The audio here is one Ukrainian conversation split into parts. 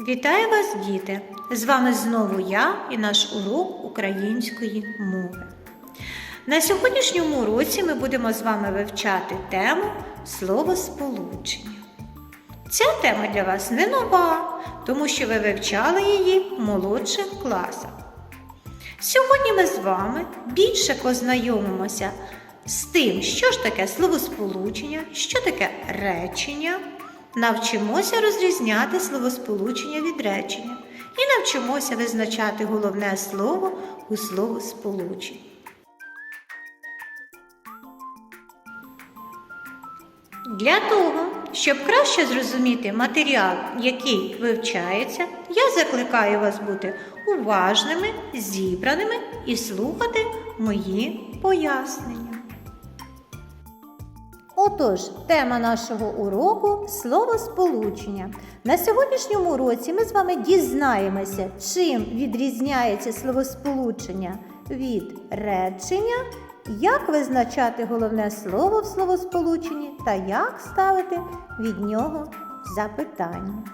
Вітаю вас, діти! З вами знову я і наш урок української мови. На сьогоднішньому уроці ми будемо з вами вивчати тему словосполучення. Ця тема для вас не нова, тому що ви вивчали її в молодших класах. Сьогодні ми з вами більше познайомимося з тим, що ж таке словосполучення, що таке речення. Навчимося розрізняти словосполучення від речення і навчимося визначати головне слово у словосполученні. Для того, щоб краще зрозуміти матеріал, який вивчається, я закликаю вас бути уважними, зібраними і слухати мої пояснення. Отож, тема нашого уроку словосполучення. На сьогоднішньому уроці ми з вами дізнаємося, чим відрізняється словосполучення від речення, як визначати головне слово в словосполученні та як ставити від нього запитання.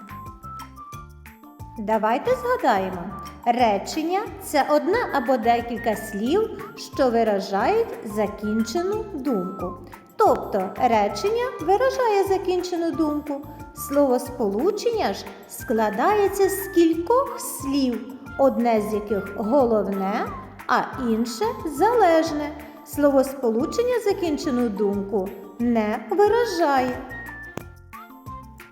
Давайте згадаємо. Речення це одне або декілька слів, що виражають закінчену думку. Тобто речення виражає закінчену думку. Словосполучення ж складається з кількох слів, одне з яких головне, а інше залежне. Словосполучення закінчену думку не виражає.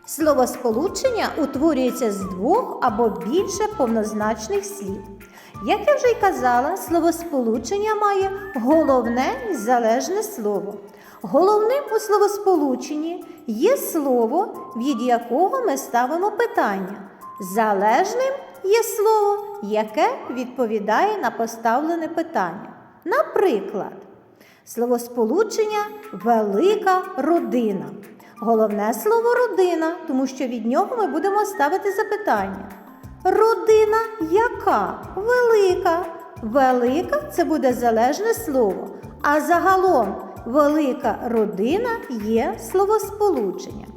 Словосполучення утворюється з двох або більше повнозначних слів. Як я вже й казала, словосполучення має головне і залежне слово. Головним у словосполученні є слово, від якого ми ставимо питання. Залежним є слово, яке відповідає на поставлене питання. Наприклад, словосполучення велика родина. Головне слово родина, тому що від нього ми будемо ставити запитання. Родина яка? Велика. Велика це буде залежне слово. А загалом велика родина є словосполучення.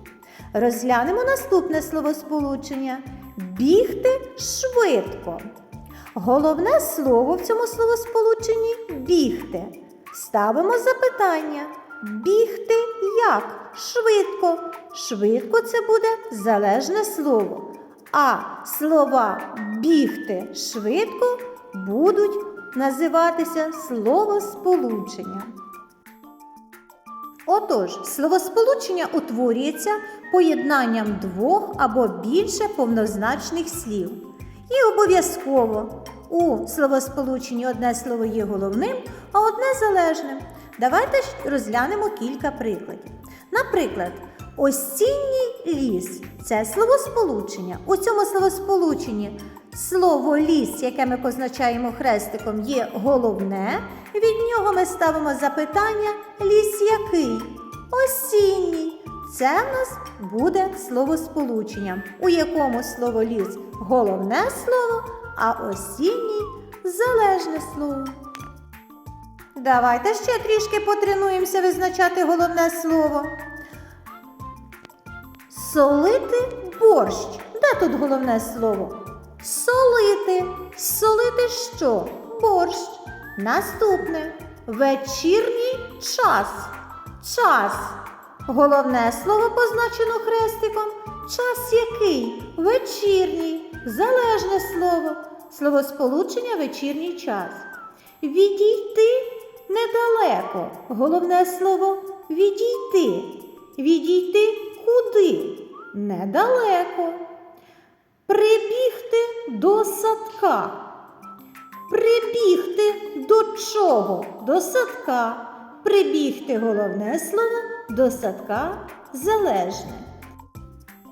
Розглянемо наступне словосполучення бігти швидко. Головне слово в цьому словосполученні бігти. Ставимо запитання. Бігти як? Швидко. Швидко це буде залежне слово. А слова бігти швидко будуть називатися словосполучення. Отож, словосполучення утворюється поєднанням двох або більше повнозначних слів. І обов'язково у словосполученні одне слово є головним, а одне залежним. Давайте розглянемо кілька прикладів. Наприклад, осінній ліс це словосполучення. У цьому словосполученні слово ліс, яке ми позначаємо хрестиком, є головне. Від нього ми ставимо запитання ліс який? Осінній. Це в нас буде словосполучення, у якому слово ліс головне слово, а осінній залежне слово. Давайте ще трішки потренуємося визначати головне слово. Солити борщ. Де тут головне слово? Солити. Солити що? Борщ. Наступне. Вечірній час. Час. Головне слово позначено хрестиком. Час який? Вечірній. Залежне слово. Словосполучення вечірній час. Відійти недалеко. Головне слово відійти. Відійти куди? Недалеко. Прибігти до садка. Прибігти до чого? До садка. Прибігти головне слово до садка залежне.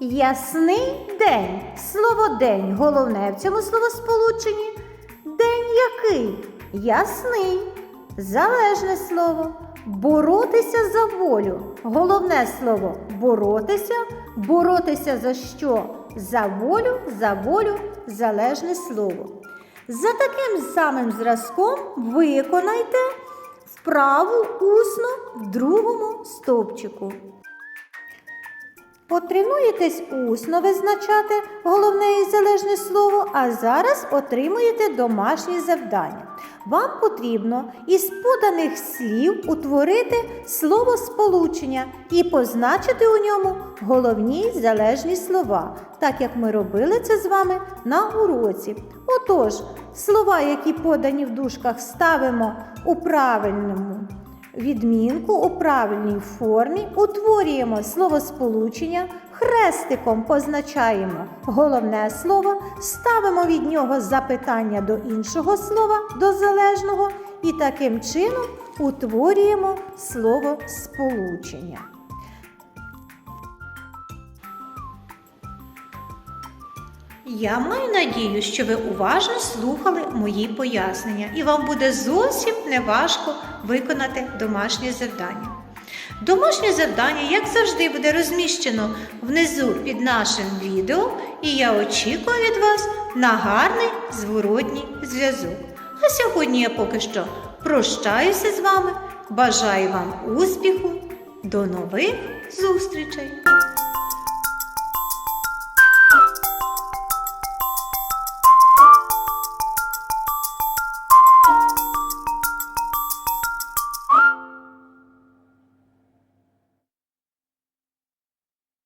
Ясний день. Слово день головне в цьому словосполученні. День який? Ясний. Залежне слово. Боротися за волю. Головне слово боротися. Боротися за що? За волю, за волю, залежне слово. За таким самим зразком виконайте вправу усно в другому стовпчику. Потренуєтесь усно визначати головне і залежне слово, а зараз отримуєте домашні завдання. Вам потрібно із поданих слів утворити слово сполучення і позначити у ньому головні й залежні слова, так як ми робили це з вами на уроці. Отож, слова, які подані в дужках, ставимо у правильному відмінку у правильній формі, утворюємо словосполучення, хрестиком позначаємо головне слово, ставимо від нього запитання до іншого слова, до залежного, і таким чином утворюємо словосполучення. Я маю надію, що ви уважно слухали мої пояснення, і вам буде зовсім неважко виконати домашнє завдання. Домашнє завдання, як завжди, буде розміщено внизу під нашим відео, і я очікую від вас на гарний зворотній зв'язок. А сьогодні я поки що прощаюся з вами, бажаю вам успіху, до нових зустрічей!